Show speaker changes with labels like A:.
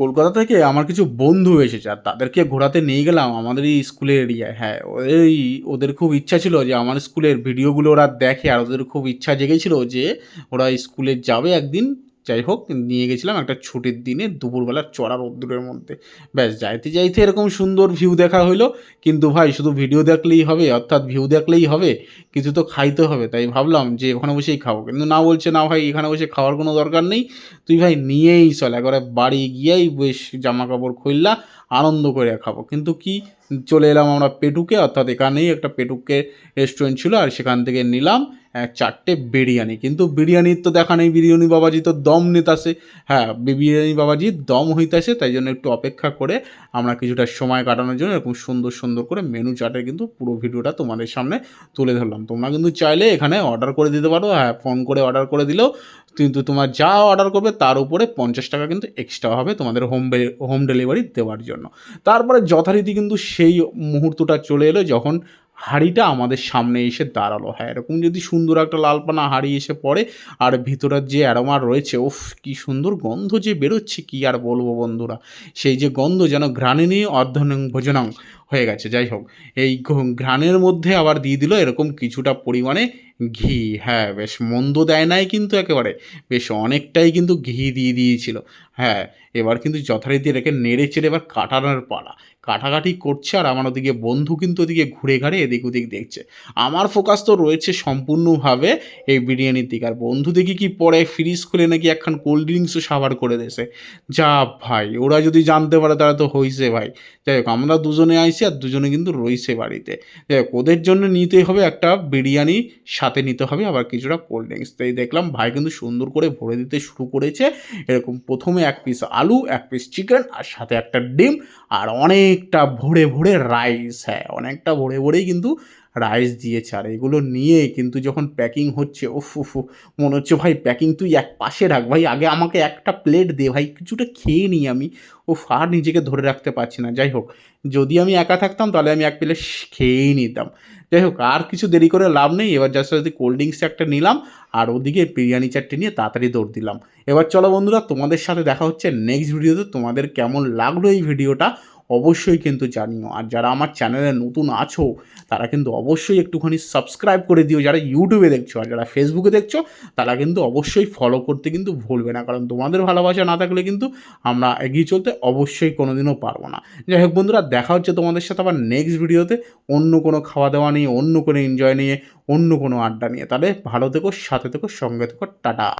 A: কলকাতা থেকে আমার কিছু বন্ধু এসেছে, আর তাদেরকে ঘোরাতে নিয়ে গেলাম আমাদের এই স্কুলের এরিয়ায়। হ্যাঁ ওই ওদের খুব ইচ্ছা ছিল যে আমার স্কুলের ভিডিওগুলো ওরা দেখে, আর ওদের খুব ইচ্ছা জেগেছিল যে ওরা স্কুলে যাবে একদিন। যাই হোক, নিয়ে গেছিলাম একটা ছুটির দিনে দুপুরবেলার চড়া রোদ্দুরের মধ্যে। ব্যাস, যাইতে যাইতে এরকম সুন্দর ভিউ দেখা হইল। কিন্তু ভাই, শুধু ভিডিও দেখলেই হবে, অর্থাৎ ভিউ দেখলেই হবে, কিছু তো খাইতে হবে। তাই ভাবলাম যে ওখানে বসেই খাব। কিন্তু না বলছে, না ভাই, এখানে বসে খাওয়ার কোনো দরকার নেই। তুই ভাই নিয়েই চল, একবারে বাড়ি গিয়েই বেশ জামা কাপড় খুললা, আনন্দ করে খাব। কিন্তু কি চলে এলাম আমরা পেটুকে, অর্থাৎ এখানেই একটা পেটুকে রেস্টুরেন্ট ছিল আর সেখান থেকে নিলাম এক চারটে বিরিয়ানি। কিন্তু বিরিয়ানির তো দেখা নেই, বিরিয়ানি বাবাজি তো দম নিতাসে হ্যাঁ বিরিয়ানি বাবাজি দম হইতাছে, তাই জন্য একটু অপেক্ষা করে আমরা কিছুটা সময় কাটানোর জন্য এরকম সুন্দর সুন্দর করে মেনু চার্টের কিন্তু পুরো ভিডিওটা তোমাদের সামনে তুলে ধরলাম। তোমরা কিন্তু চাইলে এখানে অর্ডার করে দিতে পারো হ্যাঁ ফোন করে অর্ডার করে দিলেও কিন্তু তোমার যা অর্ডার করবে তার উপরে পঞ্চাশ টাকা কিন্তু এক্সট্রা হবে তোমাদের হোম হোম ডেলিভারি দেওয়ার জন্য। তারপরে যথারীতি কিন্তু সেই মুহূর্তটা চলে এলো যখন হাঁড়িটা আমাদের সামনে এসে দাঁড়াল। হ্যাঁ এরকম যদি সুন্দর একটা লালপানা হাঁড়ি এসে পড়ে আর ভিতরের যে অ্যারোমা রয়েছে, উফ, কি সুন্দর গন্ধ যে বেরোচ্ছে, কি আর বলব বন্ধুরা? সেই যে গন্ধ যেন ঘ্রাণিনী অর্ধনং ভোজনং হয়ে গেছে। যাই হোক, এই ঘ্রাণের মধ্যে আবার দিয়ে দিল এরকম কিছুটা পরিমাণে ঘি হ্যাঁ বেশ মন্দ দেয় নাই কিন্তু একেবারে। বেশ অনেকটাই কিন্তু ঘি দিয়ে দিয়েছিল। হ্যাঁ এবার কিন্তু যথারীতি এটাকে নেড়ে চেড়ে এবার কাটানোর পালা। কাটাকাটি করছে আর আমার ওদিকে বন্ধু কিন্তু ওদিকে ঘুরে ঘাড়ে এদিক ওদিক দেখছে। আমার ফোকাস তো রয়েছে সম্পূর্ণভাবে এই বিরিয়ানির দিকে। আর বন্ধু দেখি কি পরে ফ্রিজ খুলে নাকি একখান কোল্ড ড্রিঙ্কসও সাবার করে দেছে যা ভাই, ওরা যদি জানতে পারে তারা তো হইছে ভাই। যাই হোক, আমরা দুজনে আইছি আর দুজনে কিন্তু রইছে বাড়িতে। যাই হোক, ওদের জন্য নিতে হবে একটা বিরিয়ানি সাথে নিতে হবে, আবার কিছুটা কোল্ড ড্রিঙ্কস তো এই দেখলাম, ভাই কিন্তু সুন্দর করে ভরে দিতে শুরু করেছে। এরকম প্রথমে এক পিস আলু, এক পিস চিকেন আর সাথে একটা ডিম, আর অনেকটা ভরে ভরে রাইস হ্যাঁ অনেকটা ভরে ভরেই কিন্তু রাইস দিয়েছে আর এগুলো নিয়ে কিন্তু যখন প্যাকিং হচ্ছে উফ উফ উফ, মনে হচ্ছে ভাই প্যাকিং তুই এক পাশে রাখ ভাই আগে আমাকে একটা প্লেট দে ভাই কিছুটা খেয়ে নিই আমি। ও আর নিজেকে ধরে রাখতে পারছি না। যাই হোক যদি আমি একা থাকতাম তাহলে আমি এক প্লেট খেয়েই নিতাম। যাই হোক আর কিছু দেরি করে লাভ নেই এবার জাস্ট যদি কোল্ড ড্রিঙ্কস একটা নিলাম আর ওদিকে বিরিয়ানি চারটে নিয়ে তাড়াতাড়ি দৌড় দিলাম। এবার চলো বন্ধুরা তোমাদের সাথে দেখা হচ্ছে নেক্সট ভিডিওতে তোমাদের কেমন লাগল এই ভিডিওটা অবশ্যই কিন্তু জানিও। আর যারা আমার চ্যানেলে নতুন আছো, তারা কিন্তু অবশ্যই একটুখানি সাবস্ক্রাইব করে দিও। যারা ইউটিউবে দেখছ আর যারা ফেসবুকে দেখছ, তারা কিন্তু অবশ্যই ফলো করতে কিন্তু ভুলবে না। কারণ তোমাদের ভালোবাসা না থাকলে কিন্তু আমরা এগিয়ে চলতে অবশ্যই কোনোদিনও পারব না। যাই হোক বন্ধুরা, দেখা হচ্ছে তোমাদের সাথে আবার নেক্সট ভিডিওতে অন্য কোনো খাওয়া দাওয়া নিয়ে, অন্য কোনো এনজয় নিয়ে, অন্য কোনো আড্ডা নিয়ে। তাহলে ভালো থেকো, সাথে থেকো, সঙ্গে থেকো, টাটা।